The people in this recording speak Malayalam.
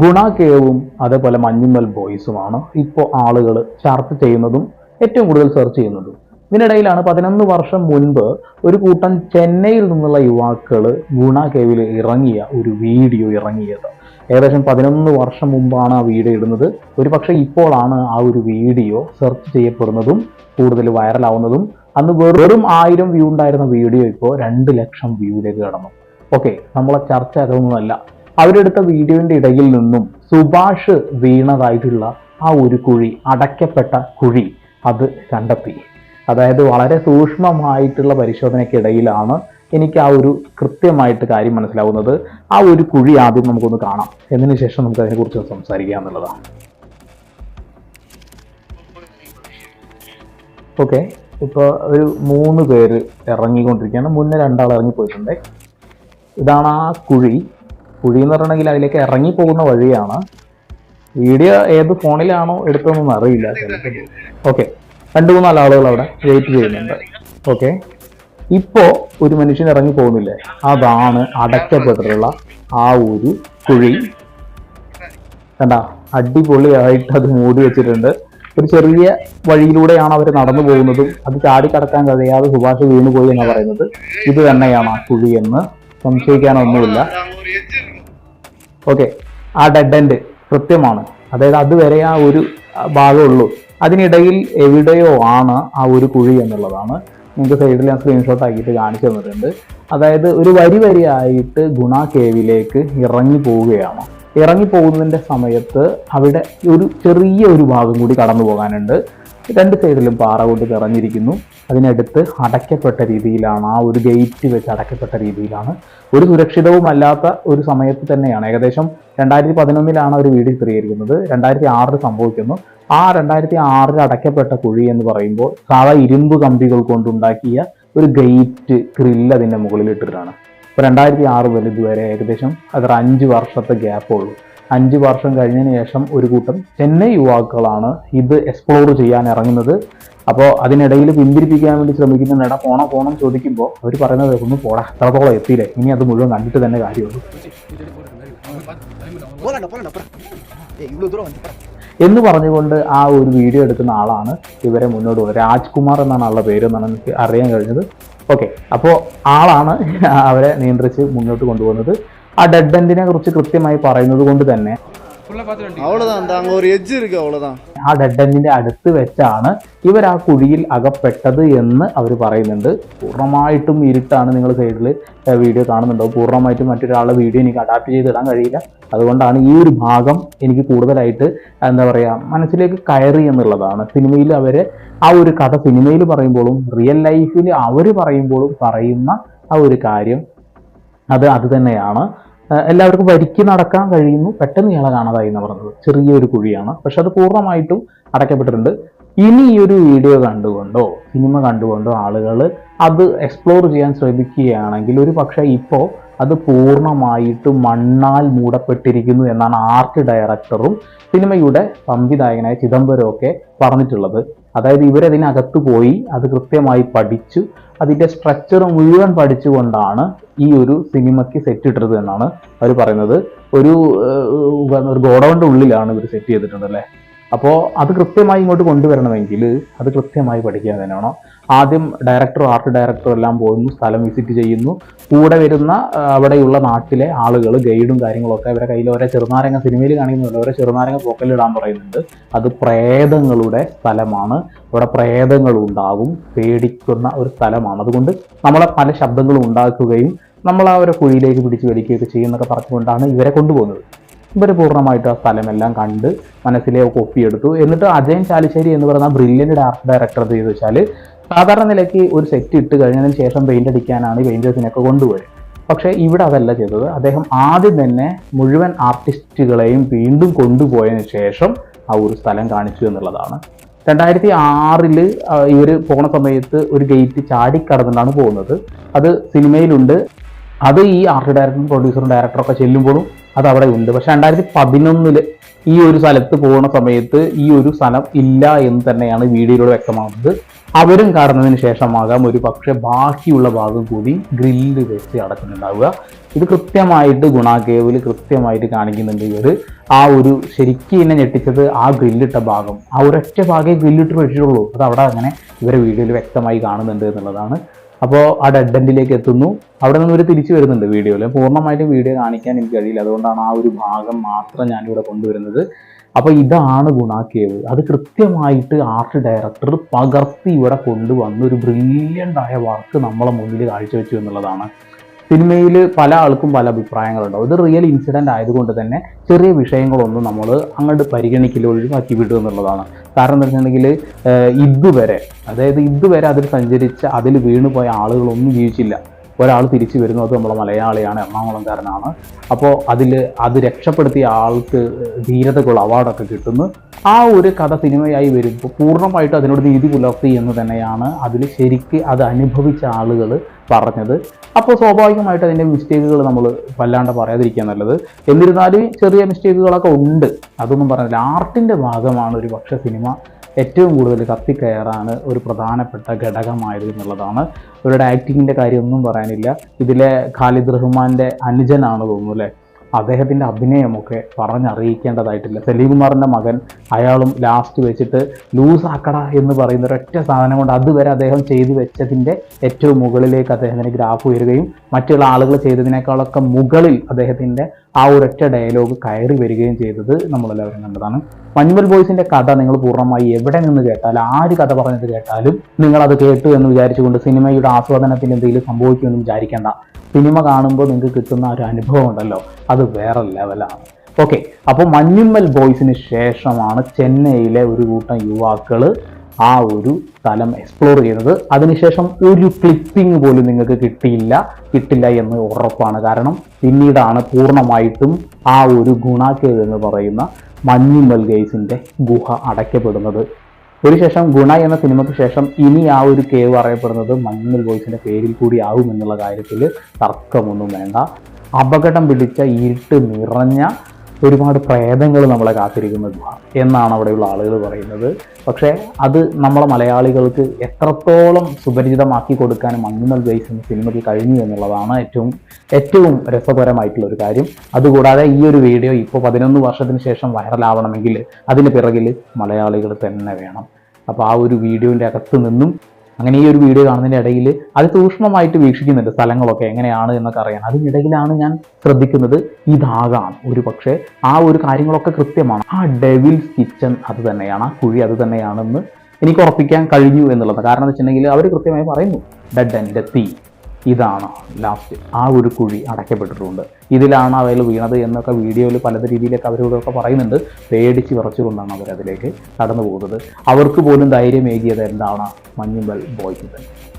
ഗുണ കേവും അതേപോലെ മഞ്ഞുമ്മൽ ബോയ്സുമാണ്. ഇപ്പോൾ ആളുകൾ ചർച്ച ചെയ്യുന്നതും ഏറ്റവും കൂടുതൽ സെർച്ച് ചെയ്യുന്നതും. ഇതിനിടയിലാണ് പതിനൊന്ന് വർഷം മുൻപ് ഒരു കൂട്ടം ചെന്നൈയിൽ നിന്നുള്ള യുവാക്കൾ ഗുണ കേവിൽ ഇറങ്ങിയ ഒരു വീഡിയോ ഇറങ്ങിയത്. ഏകദേശം പതിനൊന്ന് വർഷം മുമ്പാണ് ആ വീഡിയോ ഇടുന്നത്. ഒരു പക്ഷേ ഇപ്പോഴാണ് ആ ഒരു വീഡിയോ സെർച്ച് ചെയ്യപ്പെടുന്നതും കൂടുതൽ വൈറലാവുന്നതും. അന്ന് വെറും ആയിരം വ്യൂ ഉണ്ടായിരുന്ന വീഡിയോ ഇപ്പോൾ രണ്ട് ലക്ഷം വ്യൂയിലേക്ക് കടന്നു. ഓക്കെ നമ്മളെ ചർച്ച അതൊന്നുമല്ല. അവരെടുത്ത വീഡിയോന്റെ ഇടയിൽ നിന്നും സുഭാഷ് വീണതായിട്ടുള്ള ആ ഒരു കുഴി അടയ്ക്കപ്പെട്ട കുഴി അത് കണ്ടെത്തി. അതായത് വളരെ സൂക്ഷ്മമായിട്ടുള്ള പരിശോധനയ്ക്കിടയിലാണ് എനിക്ക് ആ ഒരു കൃത്യമായിട്ട് കാര്യം മനസ്സിലാവുന്നത്. ആ ഒരു കുഴി ആദ്യം നമുക്കൊന്ന് കാണാം. എന്നതിന് ശേഷം നമുക്ക് അതിനെക്കുറിച്ച് സംസാരിക്കാം എന്നുള്ളതാണ്. ഓക്കെ. ഇപ്പോൾ ഒരു മൂന്ന് പേര് ഇറങ്ങിക്കൊണ്ടിരിക്കുകയാണ്. മുന്നേ രണ്ടാൾ ഇറങ്ങിപ്പോയിട്ടുണ്ട്. ഇതാണ് ആ കുഴി. കുഴി എന്ന് അതിലേക്ക് ഇറങ്ങി പോകുന്ന വഴിയാണ്. വീഡിയോ ഏത് ഫോണിലാണോ എടുത്തതെന്നൊന്നും അറിയില്ല. ഓക്കെ രണ്ട് മൂന്നാൽ ആളുകൾ അവിടെ വെയിറ്റ് ചെയ്യുന്നുണ്ട്. ഓക്കെ ഇപ്പോ ഒരു മനുഷ്യൻ ഇറങ്ങി പോകുന്നില്ലേ? അതാണ് അടക്കപ്പെട്ടിട്ടുള്ള ആ ഒരു കുഴി. കണ്ട? അടിപൊളിയായിട്ട് അത് മൂടി വെച്ചിട്ടുണ്ട്. ഒരു ചെറിയ വഴിയിലൂടെയാണ് അവർ നടന്നു പോകുന്നതും അത് ചാടിക്കടക്കാൻ കഴിയാതെ സുഭാഷ് വീണുപോയി എന്നാണ് പറയുന്നത്. ഇത് തന്നെയാണ് ആ കുഴി എന്ന് സംശയിക്കാനൊന്നുമില്ല. ഓക്കെ ആ ഡെഡ് എൻഡ് കൃത്യമാണ്. അതായത് അതുവരെ ആ ഒരു ഭാഗമുള്ളൂ. അതിനിടയിൽ എവിടെയോ ആണ് ആ ഒരു കുഴി എന്നുള്ളതാണ്. നിങ്ങൾക്ക് സൈഡിൽ ഞാൻ സ്ക്രീൻഷോട്ട് ആക്കിയിട്ട് കാണിച്ചു തന്നിട്ടുണ്ട്. അതായത് ഒരു വരി വരിയായിട്ട് ഗുണ കേവിലേക്ക് ഇറങ്ങി പോവുകയാണ്. ഇറങ്ങി പോകുന്നതിന്റെ സമയത്ത് അവിടെ ഒരു ചെറിയ ഒരു ഭാഗം കൂടി കടന്നു പോകാനുണ്ട് രണ്ട് സൈഡിലും പാറ കൊണ്ട് നിറഞ്ഞിരിക്കുന്നു. അതിനടുത്ത് അടയ്ക്കപ്പെട്ട രീതിയിലാണ് ആ ഒരു ഗേറ്റ് വെച്ച് അടയ്ക്കപ്പെട്ട രീതിയിലാണ്. ഒരു സുരക്ഷിതവുമല്ലാത്ത ഒരു സമയത്ത് തന്നെയാണ്. ഏകദേശം രണ്ടായിരത്തി പതിനൊന്നിലാണ് ഒരു വീട് ചിത്രീകരിക്കുന്നത് രണ്ടായിരത്തി ആറിൽ സംഭവിക്കുന്നു. ആ രണ്ടായിരത്തി ആറിൽ അടയ്ക്കപ്പെട്ട കുഴി എന്ന് പറയുമ്പോൾ സാധാ ഇരുമ്പ് കമ്പികൾ കൊണ്ടുണ്ടാക്കിയ ഒരു ഗേറ്റ് ഗ്രില്ല് അതിന്റെ മുകളിലിട്ടിട്ടാണ് ഇപ്പോൾ രണ്ടായിരത്തി ആറ് മുതൽ ഇതുവരെ ഏകദേശം അതൊരു അഞ്ച് വർഷത്തെ ഗ്യാപ്പുള്ളൂ അഞ്ച് വർഷം കഴിഞ്ഞതിന് ശേഷം ഒരു കൂട്ടം ചെന്നൈ യുവാക്കളാണ് ഇത് എക്സ്പ്ലോർ ചെയ്യാൻ ഇറങ്ങുന്നത്. അപ്പോൾ അതിനിടയിൽ പിന്തിരിപ്പിക്കാൻ വേണ്ടി ശ്രമിക്കുന്ന ഇട പോണോ പോണം ചോദിക്കുമ്പോൾ അവർ പറയുന്നത് ഒന്ന് പോടാ അത്രത്തോളം എത്തിയില്ലേ? ഇനി അത് മുഴുവൻ കണ്ടിട്ട് തന്നെ കാര്യമുള്ളൂ. എന്ന് പറഞ്ഞുകൊണ്ട് ആ ഒരു വീഡിയോ എടുക്കുന്ന ആളാണ് ഇവരെ മുന്നോട്ട് പോകുന്നത് രാജ്കുമാർ എന്നാണ് ആളുടെ പേര് എന്നാണ് എനിക്ക് അറിയാൻ കഴിഞ്ഞത്. ഓക്കെ അപ്പോൾ ആളാണ് അവരെ നിയന്ത്രിച്ച് മുന്നോട്ട് കൊണ്ടുപോകുന്നത്. ആ ഡെഡ് എൻഡിനെ കുറിച്ച് കൃത്യമായി പറയുന്നത് കൊണ്ട് തന്നെ ആ ഡെഡ് എൻഡിന്റെ അടുത്ത് വെച്ചാണ് ഇവർ ആ കുഴിയിൽ അകപ്പെട്ടത് എന്ന് അവർ പറയുന്നുണ്ട്. പൂർണമായിട്ടും ഇരുട്ടാണ് നിങ്ങൾ സൈഡിൽ വീഡിയോ കാണുന്നുണ്ടോ പൂർണമായിട്ടും മറ്റൊരാളുടെ വീഡിയോ എനിക്ക് അഡാപ്റ്റ് ചെയ്തിടാൻ കഴിയില്ല. അതുകൊണ്ടാണ് ഈ ഒരു ഭാഗം എനിക്ക് കൂടുതലായിട്ട് എന്താ പറയുക മനസ്സിലേക്ക് കയറി എന്നുള്ളതാണ്. സിനിമയിൽ അവരെ ആ ഒരു കഥ സിനിമയിൽ പറയുമ്പോഴും റിയൽ ലൈഫിൽ അവർ പറയുമ്പോഴും പറയുന്ന ആ ഒരു കാര്യം. അത് അത് തന്നെയാണ്. എല്ലാവർക്കും വരിക്ക് നടക്കാൻ കഴിയുന്നു. പെട്ടെന്ന് ഇയാളെ കാണാതായി എന്ന് പറഞ്ഞത്. ചെറിയൊരു കുഴിയാണ്. പക്ഷെ അത് പൂർണമായിട്ടും അടയ്ക്കപ്പെട്ടിട്ടുണ്ട്. ഇനി ഈ ഒരു വീഡിയോ കണ്ടുകൊണ്ടോ സിനിമ കണ്ടുകൊണ്ടോ ആളുകൾ അത് എക്സ്പ്ലോർ ചെയ്യാൻ ശ്രമിക്കുകയാണെങ്കിൽ ഒരു പക്ഷേ ഇപ്പോൾ അത് പൂർണമായിട്ടും മണ്ണാൽ മൂടപ്പെട്ടിരിക്കുന്നു എന്നാണ് ആർട്ട് ഡയറക്ടറും സിനിമയുടെ സംവിധായകനായ ചിദംബരമൊക്കെ പറഞ്ഞിട്ടുള്ളത്. അതായത് ഇവരതിനകത്ത് പോയി അത് കൃത്യമായി പഠിച്ചു. അതിന്റെ സ്ട്രക്ചർ മുഴുവൻ പഠിച്ചുകൊണ്ടാണ് ഈ ഒരു സിനിമയ്ക്ക് സെറ്റ് ഇട്ടത് എന്നാണ് അവർ പറയുന്നത്. ഒരു ഗോഡൗണിന്റെ ഉള്ളിലാണ് ഇവർ സെറ്റ് ചെയ്തിട്ടുണ്ട് അല്ലേ? അപ്പോൾ അത് കൃത്യമായി ഇങ്ങോട്ട് കൊണ്ടുവരണമെങ്കിൽ അത് കൃത്യമായി പഠിക്കാൻ തന്നെ വേണം ആദ്യം ഡയറക്ടറും ആർട്ട് ഡയറക്ടറും എല്ലാം പോകുന്നു സ്ഥലം വിസിറ്റ് ചെയ്യുന്നു. കൂടെ വരുന്ന അവിടെയുള്ള നാട്ടിലെ ആളുകൾ ഗൈഡും കാര്യങ്ങളൊക്കെ അവരെ കയ്യിൽ ഓരോ ചെറുനാരങ്ങ സിനിമയിൽ കാണിക്കുന്നുണ്ട് ഓരോ ചെറുനാരങ്ങ പോക്കലിടാൻ പറയുന്നുണ്ട്. അത് പ്രേതങ്ങളുടെ സ്ഥലമാണ്. അവിടെ പ്രേതങ്ങൾ ഉണ്ടാകും. പേടിക്കുന്ന ഒരു സ്ഥലമാണ്. അതുകൊണ്ട് നമ്മളെ പല ശബ്ദങ്ങളും ഉണ്ടാക്കുകയും നമ്മൾ ആ ഒരു കുഴിയിലേക്ക് പിടിച്ച് വലിക്കുകയൊക്കെ ചെയ്യുന്നൊക്കെ പറഞ്ഞുകൊണ്ടാണ് ഇവരെ കൊണ്ടുപോകുന്നത്. ഇവർ പൂർണമായിട്ട് ആ സ്ഥലമെല്ലാം കണ്ട് മനസ്സിലെ ഒപ്പിയെടുത്തു എന്നിട്ട് അജയൻ ചാലിശ്ശേരി എന്ന് പറയുന്ന ബ്രില്യന്റ് ആർട്ട് ഡയറക്ടർ ചെയ്തു വെച്ചാൽ സാധാരണ നിലയ്ക്ക് ഒരു സെറ്റ് ഇട്ട് കഴിഞ്ഞതിന് ശേഷം പെയിന്റ് അടിക്കാനാണ് ഈ പെയിന്റേഴ്സിനൊക്കെ കൊണ്ടുപോയത്. പക്ഷേ ഇവിടെ അതല്ല ചെയ്തത്. അദ്ദേഹം ആദ്യം തന്നെ മുഴുവൻ ആർട്ടിസ്റ്റുകളെയും വീണ്ടും കൊണ്ടുപോയതിന് ശേഷം ആ ഒരു സ്ഥലം കാണിച്ചു എന്നുള്ളതാണ്. രണ്ടായിരത്തി ആറിൽ ഇവർ പോണ സമയത്ത് ഒരു ഗേറ്റ് ചാടിക്കടന്നിട്ടാണ് പോകുന്നത്. അത് സിനിമയിലുണ്ട് അത് ഈ ആർട്ട് ഡയറക്ടറും പ്രൊഡ്യൂസറും ഡയറക്ടറും ഒക്കെ ചെല്ലുമ്പോഴും അത് അവിടെ ഉണ്ട്. പക്ഷെ രണ്ടായിരത്തി പതിനൊന്നിൽ ഈ ഒരു സ്ഥലത്ത് പോകുന്ന സമയത്ത് ഈ ഒരു സ്ഥലം ഇല്ല എന്ന് തന്നെയാണ് വീഡിയോയിലൂടെ വ്യക്തമാകുന്നത്. അവരും കടന്നതിന് ശേഷമാകാം ഒരു പക്ഷേ ബാക്കിയുള്ള ഭാഗം കൂടി ഗ്രില്ല് വെച്ച് അടക്കുന്നുണ്ടാവുക ഇത് കൃത്യമായിട്ട് ഗുണ കേവിൽ കൃത്യമായിട്ട് കാണിക്കുന്നുണ്ട് ഇവർ ആ ഒരു ശരിക്കും എന്നെ ഞെട്ടിച്ചത് ആ ഗ്രില്ലിട്ട ഭാഗം. ആ ഒരൊറ്റ ഭാഗമേ ഗ്രില്ലിട്ട് വെച്ചിട്ടുള്ളൂ. അത് അവിടെ അങ്ങനെ ഇവരെ വീഡിയോയിൽ വ്യക്തമായി കാണുന്നുണ്ട് എന്നുള്ളതാണ്. അപ്പോൾ ആ ഡെഡ് എത്തുന്നു. അവിടെ നിന്ന് ഒരു തിരിച്ചു വരുന്നുണ്ട് വീഡിയോയിൽ പൂർണമായിട്ടും വീഡിയോ കാണിക്കാൻ എനിക്ക് കഴിയില്ല. അതുകൊണ്ടാണ് ആ ഒരു ഭാഗം മാത്രം ഞാനിവിടെ കൊണ്ടുവരുന്നത്. അപ്പോൾ ഇതാണ് ഗുണാക്കിയത് അത് കൃത്യമായിട്ട് ആർട്ട് ഡയറക്ടർ പകർത്തി ഇവിടെ കൊണ്ടുവന്ന് ഒരു ബ്രില്യന്റായ വർക്ക് നമ്മളെ മുന്നിൽ കാഴ്ചവെച്ചു എന്നുള്ളതാണ്. സിനിമയിൽ പല ആൾക്കും പല അഭിപ്രായങ്ങളുണ്ടാവും. ഇത് റിയൽ ഇൻസിഡന്റ് ആയതുകൊണ്ട് തന്നെ ചെറിയ വിഷയങ്ങളൊന്നും നമ്മൾ അങ്ങോട്ട് പരിഗണിക്കില്ല ഒഴിവാക്കി വിടുക എന്നുള്ളതാണ്. കാരണം എന്താ വെച്ചിട്ടുണ്ടെങ്കിൽ ഇതുവരെ അതായത് ഇതുവരെ അതിൽ സഞ്ചരിച്ച അതിൽ വീണുപോയ ആളുകളൊന്നും ജീവിച്ചില്ല. ഒരാൾ തിരിച്ചു വരുന്നത് നമ്മളെ മലയാളിയാണ് എറണാകുളംകാരനാണ്. അപ്പോൾ അതിൽ അത് രക്ഷപ്പെടുത്തിയ ആൾക്ക് ധീരതക്കുള്ള അവാർഡൊക്കെ കിട്ടുന്നു. ആ ഒരു കഥ സിനിമയായി വരുമ്പോൾ പൂർണമായിട്ട് അതിനോട് നീതി പുലർത്തി എന്ന് തന്നെയാണ് അതിൽ ശരിക്ക് അത് അനുഭവിച്ച ആളുകൾ പറഞ്ഞത്. അപ്പോൾ സ്വാഭാവികമായിട്ട് അതിന്റെ മിസ്റ്റേക്കുകൾ നമ്മൾ വല്ലാണ്ട് പറയാതിരിക്കുക നല്ലത്. എന്നിരുന്നാലും ചെറിയ മിസ്റ്റേക്കുകളൊക്കെ ഉണ്ട്. അതൊന്നും പറഞ്ഞില്ല. ആർട്ടിന്റെ ഭാഗമാണ് ഒരു പക്ഷേ സിനിമ. ഏറ്റവും കൂടുതൽ കത്തിക്കയറാണ് ഒരു പ്രധാനപ്പെട്ട ഘടകമായത് എന്നുള്ളതാണ്. ഇവരുടെ ആക്ടിങ്ങിന്റെ കാര്യമൊന്നും പറയാനില്ല. ഇതിലെ ഖാലിദ് റഹ്മാന്റെ അനുജനാണ് തോന്നുന്നു അല്ലേ? അദ്ദേഹത്തിന്റെ അഭിനയമൊക്കെ പറഞ്ഞറിയിക്കേണ്ടതായിട്ടില്ല. സലീംകുമാറിന്റെ മകൻ അയാളും ലാസ്റ്റ് വെച്ചിട്ട് ലൂസ് ആക്കട എന്ന് പറയുന്ന ഒരൊറ്റ സാധനം കൊണ്ട് അതുവരെ അദ്ദേഹം ചെയ്തു വെച്ചതിന്റെ ഏറ്റവും മുകളിലേക്ക് അദ്ദേഹത്തിന് ഗ്രാഫ് ഉയരുകയും മറ്റുള്ള ആളുകൾ ചെയ്തതിനേക്കാളൊക്കെ മുകളിൽ അദ്ദേഹത്തിന്റെ ആ ഒരൊറ്റ ഡയലോഗ് കയറി വരികയും ചെയ്തത് നമ്മളെല്ലാവരും കണ്ടതാണ്. മഞ്ഞുമൽ ബോയ്സിന്റെ കഥ നിങ്ങൾ പൂർണമായി എവിടെ നിന്ന് കേട്ടാൽ ആര് കഥ പറഞ്ഞത് കേട്ടാലും നിങ്ങൾ അത് കേട്ടു എന്ന് വിചാരിച്ചുകൊണ്ട് സിനിമയുടെ ആസ്വാദനത്തിന് എന്തെങ്കിലും സംഭവിക്കുമെന്ന് വിചാരിക്കേണ്ട. സിനിമ കാണുമ്പോൾ നിങ്ങൾക്ക് കിട്ടുന്ന ഒരു അനുഭവം ഉണ്ടല്ലോ അത് വേറെ ലെവലാണ് ഓക്കെ അപ്പോൾ മഞ്ഞുമ്മൽ ബോയ്സിന് ശേഷമാണ് ചെന്നൈയിലെ ഒരു കൂട്ടം യുവാക്കൾ ആ ഒരു സ്ഥലം എക്സ്പ്ലോർ ചെയ്തത് അതിനുശേഷം ഒരു ക്ലിപ്പിംഗ് പോലും നിങ്ങൾക്ക് കിട്ടിയില്ല കിട്ടില്ല എന്ന് ഉറപ്പാണ്. കാരണം പിന്നീടാണ് പൂർണമായിട്ടും ആ ഒരു ഗുണാക്കേവ് എന്ന് പറയുന്ന മഞ്ഞുമ്മൽ ഗെയ്സിന്റെ ഗുഹ അടയ്ക്കപ്പെടുന്നത്. ഒരു ശേഷം ഗുണ എന്ന സിനിമയ്ക്ക് ശേഷം ഇനി ആ ഒരു കേവ് അറിയപ്പെടുന്നത് മഞ്ഞുമൽ ബോയ്സിന്റെ പേരിൽ കൂടി ആവും എന്നുള്ള കാര്യത്തിൽ തർക്കമൊന്നും വേണ്ട. അപകടം പിടിച്ച ഇരുട്ട് നിറഞ്ഞ ഒരുപാട് പ്രേതങ്ങൾ നമ്മളെ കാത്തിരിക്കുന്ന ഗുഹ എന്നാണ് അവിടെയുള്ള ആളുകൾ പറയുന്നത്. പക്ഷേ അത് നമ്മളെ മലയാളികൾക്ക് എത്രത്തോളം സുപരിചിതമാക്കി കൊടുക്കാനും മഞ്ഞുമൽ ജയ്സ് എന്ന സിനിമയ്ക്ക് കഴിഞ്ഞു എന്നുള്ളതാണ് ഏറ്റവും ഏറ്റവും രസകരമായിട്ടുള്ള ഒരു കാര്യം. അതുകൂടാതെ ഈ ഒരു വീഡിയോ ഇപ്പോൾ പതിനൊന്ന് വർഷത്തിന് ശേഷം വൈറലാവണമെങ്കിൽ അതിന് പിറകിൽ മലയാളികൾ തന്നെ വേണം. അപ്പോൾ ആ ഒരു വീഡിയോന്റെ അകത്ത് നിന്നും അങ്ങനെ ഈ ഒരു വീഡിയോ കാണുന്നതിന്റെ ഇടയിൽ അത് സൂക്ഷ്മമായിട്ട് വീക്ഷിക്കുന്നുണ്ട് സ്ഥലങ്ങളൊക്കെ എങ്ങനെയാണ് എന്നൊക്കെ അറിയാൻ. അതിനിടയിലാണ് ഞാൻ ശ്രദ്ധിക്കുന്നത് ഇതാകാം ഒരു പക്ഷേ ആ ഒരു കാര്യങ്ങളൊക്കെ കൃത്യമാണ്. ആ ഡെവിൽസ് കിച്ചൺ അത് തന്നെയാണ്. ആ കുഴി അത് തന്നെയാണെന്ന് എനിക്ക് ഉറപ്പിക്കാൻ കഴിഞ്ഞു എന്നുള്ളത്. കാരണം എന്ന് വെച്ചിട്ടുണ്ടെങ്കിൽ അവർ കൃത്യമായി പറയുന്നു ഡെഡ് ആൻഡ് തീ ഇതാണ് ലാസ്റ്റ് ആ ഒരു കുഴി അടയ്ക്കപ്പെട്ടിട്ടുണ്ട്. ഇതിലാണ് അവയിൽ വീണത് എന്നൊക്കെ വീഡിയോയിൽ പല രീതിയിലൊക്കെ അവരോടൊക്കെ പറയുന്നുണ്ട്. പേടിച്ച് വിറച്ചുകൊണ്ടാണ് അവരതിലേക്ക് കടന്നു പോകുന്നത് അവർക്ക് പോലും ധൈര്യമേകിയത് എന്താണ് മഞ്ഞുമ്പൽ ബോയ്ക്ക് തന്നെ